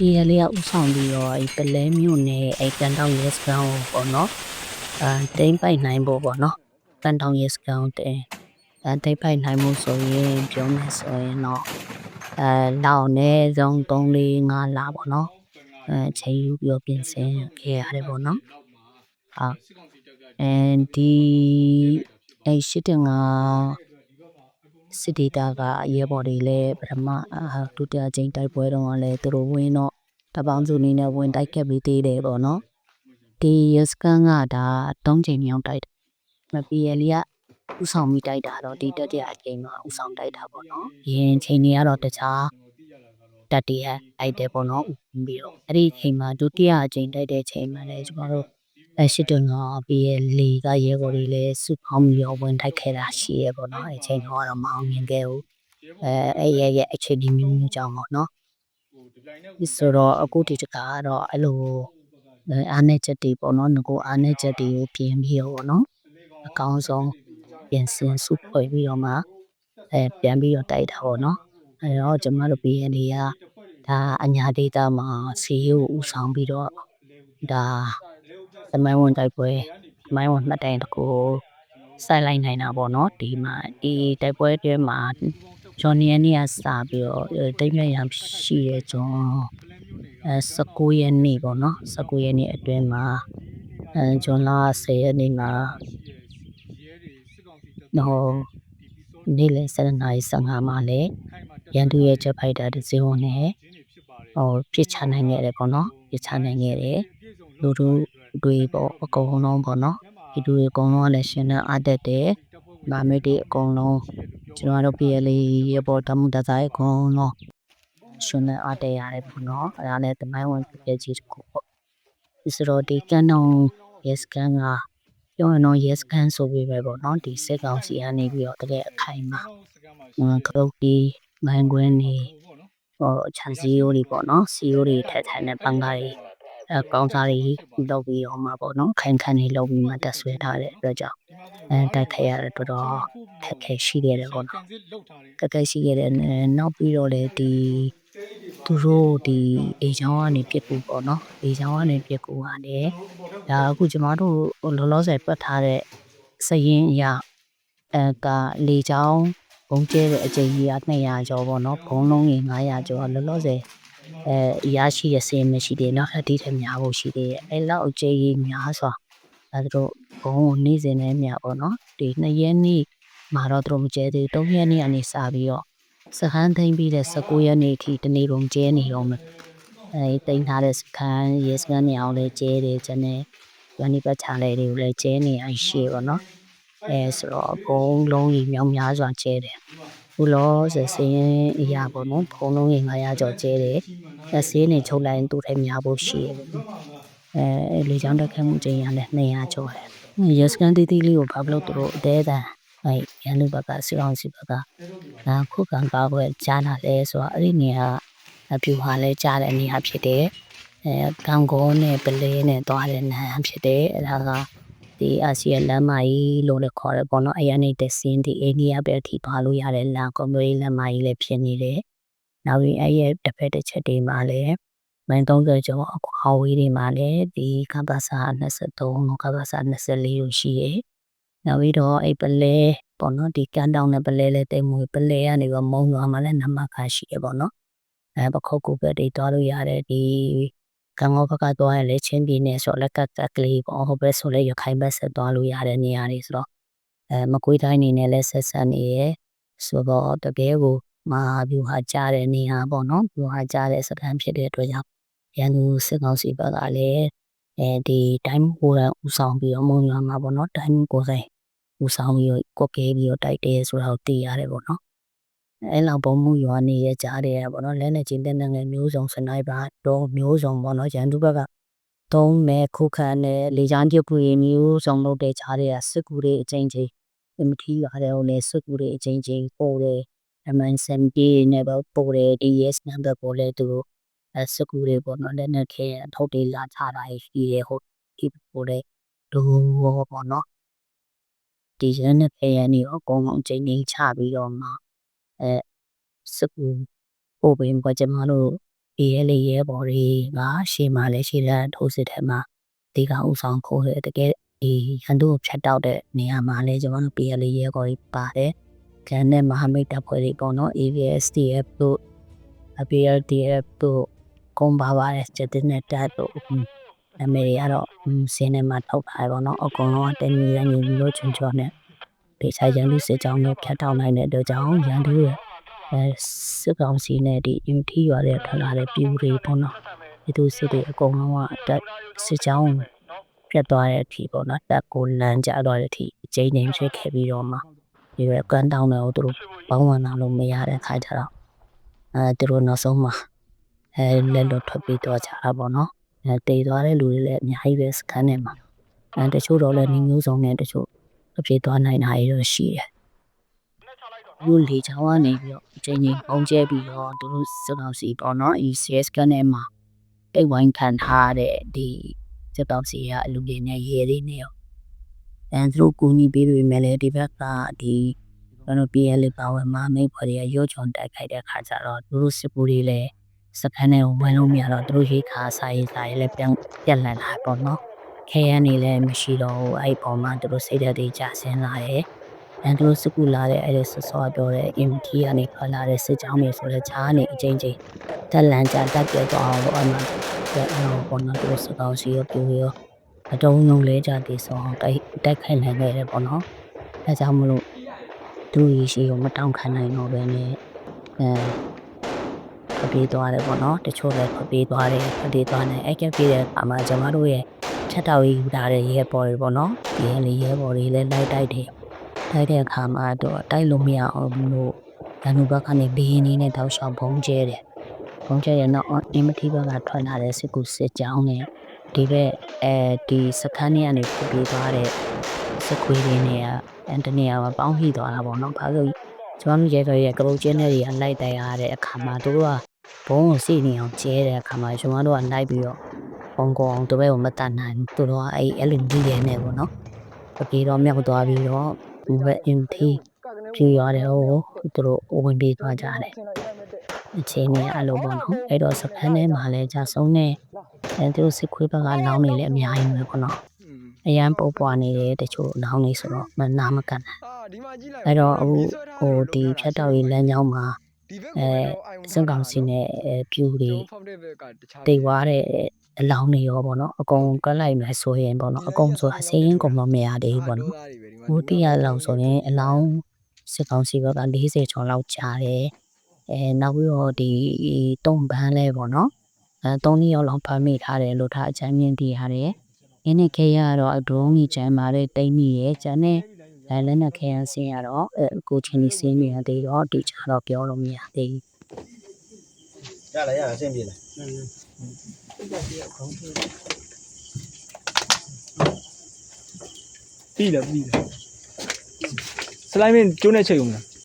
ဒီရလေးကဥဆောင်ပြီးတော့အဲ့ပလဲမြို့နယ်အဲ့ကန်တောင်ရဲစခန်းကိုပေါ့နော်အဲတိမ့်ပိုက်နိုင်ဖို့ပေါ့နော်ကန်တောင်ရဲစခန်းကိုတင်အဲတိမ့်ပိုက်နိုင်မှုဆိုရင်ပြောမယ်ဆိုရင်တော့အဲလောက်နေဆုံး3 4 5လပေါ့နော်အဲချိန်ယူပြီးတော့ပြင်ဆင်ခဲ့ရတယ်ပေါ့နော်ဟုတ်အဲဒီအဲ့ရှိတဲ့ငါ စစ်ဒေတာကရဲဘော်တွေလည်းပထမအာဒုတိယကြိမ်တိုက်ပွဲတုန်းကလည်းသူတို့ဝင်းတော့တပေါင်းစုနေနဲ့ဝင်တိုက်ခဲ့ပြီးသေးတယ်ပေါ့နော်ဒီရစကန်ကဒါ၃ချိန်မြောက်တိုက်တယ်မပီရလီကဥဆောင်ပြီးတိုက်တာတော့ဒီတတိယအချိန်မှာဥဆောင်တိုက်တာပေါ့နော်ရင်ချိန်တွေကတော့တခြားတက်တည်းဟတိုက်တယ်ပေါ့နော်ဥပြီးတော့အဲ့ဒီချိန်မှာဒုတိယအချိန်တိုက်တဲ့ချိန်မှာလည်းကျွန်တော်တို့ အဲရှိတုံကပြီးရလီကရဲဘော်တွေလည်းစုပေါင်းပြီးတော့ဝင်တိုက်ခဲ့တာရှိရပေါ့နော်အဲ့ချိန်တော့မအောင်မြင်ခဲ့ဘူးအဲအဲ့ရဲ့ရဲ့အခြေအနေမျိုးမျိုးကြောင့်ပေါ့နော်ဒီဆိုတော့အခုဒီတခါကတော့အဲ့လိုအားနေချက်တွေပေါ့နော်ငကိုအားနေချက်တွေကိုပြင်ပြီးတော့ပေါ့နော်အကောင်းဆုံးပြင်ဆင်စုဖွဲ့ပြီးတော့မှအဲပြန်ပြီးတော့တိုက်တာပေါ့နော်အဲတော့ကျမတို့ BND ကဒါအညာဒေတာမှာစီကိုဥဆောင်ပြီးတော့ဒါ သမိုင်းဝင်တိုက်ပွဲသမိုင်းဝင်မှတ်တိုင်တကူစိုက်လိုက်နိုင်တာပေါ့နော်ဒီမှာဒီတိုက်ပွဲတွေမှာဂျွန်နီယန်နီကစပြီးတော့တိတ်မြရရှိရဲ့ကျွန်အဲ19ရက်နေ့ပေါ့နော်19ရက်နေ့အတွင်းမှာအဲဂျွန်လာ10ရက်နေ့မှာတော့နေ့လယ်7:55မှာလည်းရန်သူရဲ့ဂျက်ဖိုက်တာတစ်စီးဝင်နဲ့ဟိုပြစ်ချနိုင်ခဲ့တယ်ပေါ့နော်ပြစ်ချနိုင်ခဲ့တယ်လူတို့ တွေပေါ့အကုန်လုံးပေါ့နော်ဒီလူတွေအကုန်လုံးကလည်းရှင်နဲ့အားတက်တယ်မာမစ်တွေအကုန်လုံးကျွန်တော်တို့ PLA ရေပေါ်တမှုတစားအကုန်လုံးရှင်နဲ့အားတက်ရတယ်ပေါ့နော်အဲဒါလည်းတမိုင်းဝင်ပြည့်ကြီးတစ်ခုပေါ့ဒီစတော့ဒီကန်တော့ yes ကန်ကပြောရင်တော့ yes ကန်ဆိုပြီးပဲပေါ့နော်ဒီစက်ကောင်စီကနေပြီးတော့တကယ်အခိုင်အမာကရုတ်တီမိုင်းကွင်းနေဟောချန်စီယိုတွေပေါ့နော်စီယိုတွေထက်ထက်နဲ့ပန်းကားတွေ အဲကောင်းစားတွေလုပ်ပြီးတော့မှပေါ့နော်ခိုင်ခန့်နေလုပ်ပြီးမှတက်ဆွဲထားတဲ့အတွက်ကြောင့်အဲတိုက်ခိုက်ရတဲ့တော်တော်ခက်ခဲရှိခဲ့တယ်ပေါ့နော်ခက်ခဲရှိခဲ့တဲ့နောက်ပြီးတော့လေဒီသူတို့ဒီအေချောင်းကနေပြစ်ကူပေါ့နော်အေချောင်းကနေပြစ်ကူကနေဒါအခုကျမတို့လောလောဆယ်ပတ်ထားတဲ့စရင်အရအဲကလေချောင်းဘုံကျဲတဲ့အကြိမ်ကြီးက200ကျော်ပေါ့နော်ဘုံလုံးကြီး900ကျော်လောလောဆယ် အဲရရှိရစင်းမရှိသေးနောက်ထပ်ဒီထက်များဖို့ရှိသေးတယ်အဲလောက်အကြိမ်ကြီးများစွာအဲတို့ဘုံကိုနေ့စဉ်နဲ့မြပေါ့နော်ဒီ2ရက်နေ့မှာတော့တို့မကျဲသေး3ရက်နေ့ကနေစပြီးတော့စခန်းသိမ်းပြီးတဲ့19ရက်နေ့အထိတနေ့ပုံကျဲနေတော့မယ်အဲတိမ်းထားတဲ့စခန်းရေစခန်းနေအောင်လဲကျဲတယ်ကျန်တဲ့ရန်ဒီပတ်ချာလဲတွေကိုလည်းကျဲနေအောင်ရှိပေါ့နော်အဲဆိုတော့ဘုံလုံးကြီးမြောင်များစွာကျဲတယ် ဘုလောစစင်းအရာပေါ့နော်ဘုံလုံးကြီး900ကျော်ကျဲတယ်အဲဆေးနေချုပ်လိုက်ရင်သူ့ထဲများဖို့ရှိတယ်အဲလေချောင်းတက်ခတ်မှုချိန်ရလဲ200ကျော်တယ်ရစကန်တီတီလေးကိုဘာလို့သူတို့အသေးအံအဲရန်လူဘက်ကစီအောင်စီဘက်ကဒါခုခံကားပွဲကြားလာလဲဆိုတော့အဲ့ဒီနေရာအပြူဟာလဲကြားတဲ့နေရာဖြစ်တယ်အဲကံကောနဲ့ပလဲနဲ့သွားတဲ့နာဖြစ်တယ်အဲ့ဒါက ဒီအာဆီယံလမ်းမကြီးလို့လည်းခေါ်တယ်ပေါ့နော်အဲ့ရနေတစင်းဒီအိန္ဒိယပဲထိသွားလို့ရတဲ့လမ်းကွန်မြူလမ်းမကြီးလည်းဖြစ်နေတယ်နောက်ပြီးအဲ့ရဲ့တစ်ဖက်တစ်ချက်တွေမှာလည်းမိုင်30ကျော်အကွာဝေးတွေမှာလည်းဒီကပ္ပစာ23ကပ္ပစာ24ကိုရှိရဲ့နောက်ပြီးတော့အဲ့ပလဲပေါ့နော်ဒီကန်တောင်နဲ့ပလဲလဲတိမ်မွေပလဲကနေတော့မုံရွာမှာလည်းနမခါရှိရပေါ့နော်အဲပခုတ်ကူပဲတွေတွားလို့ရတယ်ဒီ ကံငေါဘက်ကတွားရလဲချင်းပြည်နယ်ဆိုလက်ကကကလေးပေါ့ဟိုဘက်ဆိုလဲရခိုင်ဘက်ဆက်တွားလို့ရတဲ့နေရာတွေဆိုတော့အဲမကွေးတိုင်းနေနဲ့လဲဆက်ဆက်နေရဆိုတော့တကယ်ကိုမဟာဗျူဟာကြားတဲ့နေရာပေါ့နော်ဗျူဟာကြားတဲ့စခန်းဖြစ်တဲ့အတွက်ကြောင့်ရန်သူစစ်ကောင်စီဘက်ကလည်းအဲဒီတိုင်းကိုယ်တိုင်ဥဆောင်ပြီးတော့မုံရွာမှာပေါ့နော်တိုင်းကိုယ်တိုင်ဦးဆောင်ပြီးတော့ကွက်ကဲပြီးတော့တိုက်တယ်ဆိုတာကိုသိရတယ်ပေါ့နော် အဲလောက်ပုံမှုရွာနေရကြားတယ်ပေါ့နော်လဲနေချင်းတဲ့ငယ်မျိုးစုံစနိုက်ပါတော့မျိုးစုံပေါ့နော်ရန်သူဘက်ကသုံးမဲ့ခုခံနဲ့လေချမ်းပြုတ်ကူမျိုးစုံလုပ်တဲ့ကြားတဲ့စစ်ကူတွေအချင်းချင်းမထီးရတယ်ဟိုလေစစ်ကူတွေအချင်းချင်းပို့တယ်အမန်စမ်ပြေနဲ့ပေါ့ပို့တယ် DS number ပို့လဲသူအဲစစ်ကူတွေပေါ့နော်လက်နဲ့ခဲထုတ်တွေလာချတာရှိတယ်ဟုတ်ဒီပို့လဲဒူပေါ့နော်ဒီရန်နဲ့ဖရန်နေအကုန်လုံးချိန်နေချပြီးတော့မှ အဲစကူပို့ပေးပေါ့ကျမတို့ PL ရဲဘော်တွေကရှေ့မှာလည်းရှေ့တန်းထိုးစစ်ထဲမှာဒီကဥဆောင်ခိုးတယ်တကယ်ဒီဟန်တို့ကိုဖြတ်တောက်တဲ့နေရာမှာလည်းကျွန်တော်တို့ PL ရဲဘော်တွေပါတယ်။ကန်တဲ့မဟာမိတ်တပ်ဖွဲ့တွေပေါ့နော် AVSTF တို့ PLDF တို့ကွန်ပါပါတယ်စက်တင်နဲ့တပ်တို့နာမည်တွေကတော့စင်းထဲမှာထောက်ထားပါတော့အကုန်လုံးကတနည်းရညီလို့ချွန်ချော်နဲ့ ဒေသရန်လူစစ်ကြောင်းတို့ဖြတ်တောက်နိုင်တဲ့အတွက်ကြောင့်ရန်သူရဲ့အဲစစ်ကောင်စီနဲ့ဒီ UT ရွာတဲ့ထွက်လာတဲ့ပြူတွေပေါ့နော်ဒီသူစစ်တွေအကုန်လုံးကတက်စစ်ကြောင်းပြတ်သွားတဲ့အထိပေါ့နော်တက်ကိုလမ်းကျသွားတဲ့အထိအကျဉ်းချင်းဖြစ်ခဲ့ပြီးတော့မှဒီရကန်တောင်းတယ်တို့ဘောင်းဝင်လာလို့မရတဲ့ခါကျတော့အဲသူတို့နောက်ဆုံးမှာအဲလက်လွတ်ထွက်ပြီးတော့ကြတာပေါ့နော်အဲတည်သွားတဲ့လူတွေလည်းအများကြီးပဲစကန်ထဲမှာအဲတချို့တော့လည်းနေမျိုးစုံနဲ့တချို့ အပြေးသွားနိုင်တာရတော့ရှိတယ်သူတို့လေချောင်းကနေပြီးတော့အချိန်ချင်းပုံကျဲပြီးတော့သူတို့စကောက်စီပေါ့နော် ECS ကနေမှာတိတ်ဝိုင်းခံထားတဲ့ဒီစကောက်စီကအလူတွေနဲ့ရေတွေနဲ့ရောအဲသူတို့ကူညီပေးပေမဲ့လည်းဒီဘက်ကဒီကျွန်တော် PL ပါဝင်မှာမိတ်ဖော်တွေကရော့ချွန်တိုက်ခိုက်တဲ့ခါကျတော့သူတို့စစ်ပူတွေလည်းစကန်နဲ့ဝင်လို့မရတော့သူတို့ရိတ်ခါစာရေးစာရေးလည်းပြန်ပြက်လန့်လာပေါ့နော် ခဲရန်နေလည်းမရှိတော့ဘူးအဲ့ဒီပုံမှာသူတို့စိတ်ဓာတ်တွေကျဆင်းလာတယ်အဲသူတို့စကူလာတဲ့အဲ့ဒီဆော့ဆော့ပြောတဲ့ MT ကနေထွက်လာတဲ့စစ်ကြောင်းတွေဆိုတဲ့ချားနေအချင်းချင်းတက်လန်ကြတက်ပြတော့အောင်ပေါ့အမှတဲ့အဲ့တော့ပေါ်တော့သူတို့စကောင်းစီရောပြူရောအတုံးလုံးလဲကြတည်ဆောင်တိုက်တိုက်ခိုက်နိုင်ခဲ့တယ်ပေါ့နော်အဲကြောင့်မလို့သူရရှိကိုမတောင့်ခံနိုင်တော့ဘဲနဲ့အဲဖပြေးသွားတယ်ပေါ့နော်တချို့လည်းဖပြေးသွားတယ်ဖပြေးသွားတယ်အဲ့ကပြေးတဲ့အခါမှာကျွန်တော်တို့ရဲ့ ချက်တော်ကြီးယူလာတဲ့ရဲဘော်တွေပေါ့နော်ဒီလေရဲဘော်တွေလည်းလိုက်တိုက်တယ်တိုက်တဲ့အခါမှာတော့တိုက်လို့မရအောင်လို့ရန်သူဘက်ကနေဘီရင်နေနဲ့တောက်လျှောက်ဘုံကျဲတယ်ဘုံကျဲရတော့အင်မတီဘက်ကထွက်လာတဲ့စစ်ကူစစ်ကြောင်းနဲ့ဒီဘက်အဲဒီစခန်းထဲကနေပြေးသွားတဲ့စစ်ခွေးတွေနဲ့အန်တနီယာကပေါင်းမိသွားတာပေါ့နော်ဘာလို့ကျွန်တော်ရဲတော်ရဲ့ကပုတ်ကျင်းတွေတွေကလိုက်တိုက်ရတဲ့အခါမှာသူတို့ကဘုံကိုစီနေအောင်ကျဲတဲ့အခါမှာကျွန်တော်တို့ကလိုက်ပြီးတော့ ဘုံကောင်တပည့်ကိုမတတ်နိုင်ဘူးသူတို့ကအဲ့အဲ့လိုကြီးရဲနေပေါ့နော်ပြေတော့မြောက်သွားပြီးတော့ဒီဘက် MT ပြေးရတယ်ဟိုသူတို့ဝင်ပြေးသွားကြတယ်အချိန်နဲ့အဲ့လိုပေါ့နော်အဲ့တော့စပန်းထဲမှာလည်းကြာဆုံးနေအဲသူတို့စစ်ခွေးဘက်ကလောင်းနေလည်းအများကြီးပဲပေါ့နော်အရန်ပုတ်ပွားနေတယ်တချို့လောင်းနေဆိုတော့မနာမကန်ဒီမှာကြည့်လိုက်အဲ့တော့အခုဟိုဒီဖြတ်တောက်ရေးလမ်းကြောင်းမှာဒီဘက်အဲကိုစံကောင်စီနဲ့အဲပြူတွေဖောက်တဲ့ဘက်ကတခြားတိတ်သွားတဲ့ အလောင်းတွေရောပေါ့နော်အကုန်ကတ်လိုက်မယ်ဆိုရင်ပေါ့နော်အကုန်ဆိုတာစင်းရင်ကုန်တော့မရသေးဘူးပေါ့နော်ဟိုတိရလောက်ဆိုရင်အလောင်းစစ်ကောင်စီဘက်က40ကျော်လောက်ကြာတယ်အဲနောက်ပြီးတော့ဒီတုံပန်းလဲပေါ့နော်အဲ၃နှစ်ရောက်လောက်ဖမ်းမိထားတယ်လို့ထားအချမ်းမြင့်တည်ရတယ်အင်းနဲ့ခဲရကတော့ဒရုန်းကြီးကျမ်းမာတဲ့တိတ်မိရဲ့ကျန်တဲ့အဲလက်နဲ့ခဲရဆင်းရတော့အဲကိုချင်းကြီးဆင်းနေရသေးတော့ဒီချတော့ပြောလို့မရသေးဘူးရလားရလားအဆင်ပြေလား ပြီးတယ်ပြီးတယ်စလိုက်မင်းကျိုးနေချိန်ဦးမလား